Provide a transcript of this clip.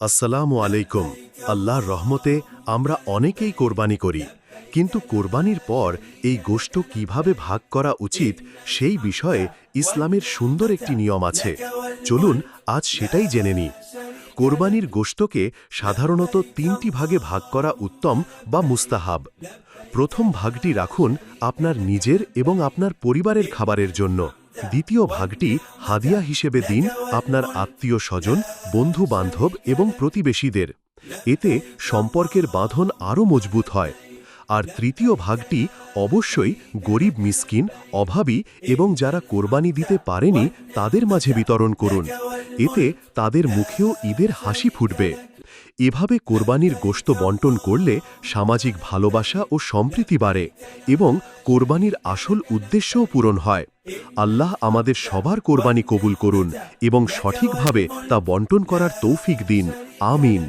আসসালামু আলাইকুম। আল্লাহর রহমতে আমরা অনেকেই কোরবানি করি। কিন্তু কোরবানির পর এই গোষ্ঠ কীভাবে ভাগ করা উচিত সেই বিষয়ে ইসলামের সুন্দর একটি নিয়ম আছে। চলুন আজ সেটাই জেনে নিই। কোরবানির গোষ্ঠকে সাধারণত তিনটি ভাগে ভাগ করা উত্তম বা মুস্তাহাব। প্রথম ভাগটি রাখুন আপনার নিজের এবং আপনার পরিবারের খাবারের জন্য। দ্বিতীয় ভাগটি হাদিয়া হিসেবে দিন আপনার আত্মীয় স্বজন বন্ধু বান্ধব এবং প্রতিবেশীদের। এতে সম্পর্কের বাঁধন আরও মজবুত হয়। আর তৃতীয় ভাগটি অবশ্যই গরিব মিসকিন, অভাবী এবং যারা কোরবানি দিতে পারেনি তাদের মাঝে বিতরণ করুন। এতে তাদের মুখেও ঈদের হাসি ফুটবে। এভাবে কোরবানির গোশত বন্টন করলে সামাজিক ভালোবাসা ও সম্প্রীতি বাড়ে এবং কোরবানির আসল উদ্দেশ্যও পূরণ হয়। আল্লাহ আমাদের সবার কোরবানি কবুল করুন এবং সঠিকভাবে তা বন্টন করার তৌফিক দিন। আমিন।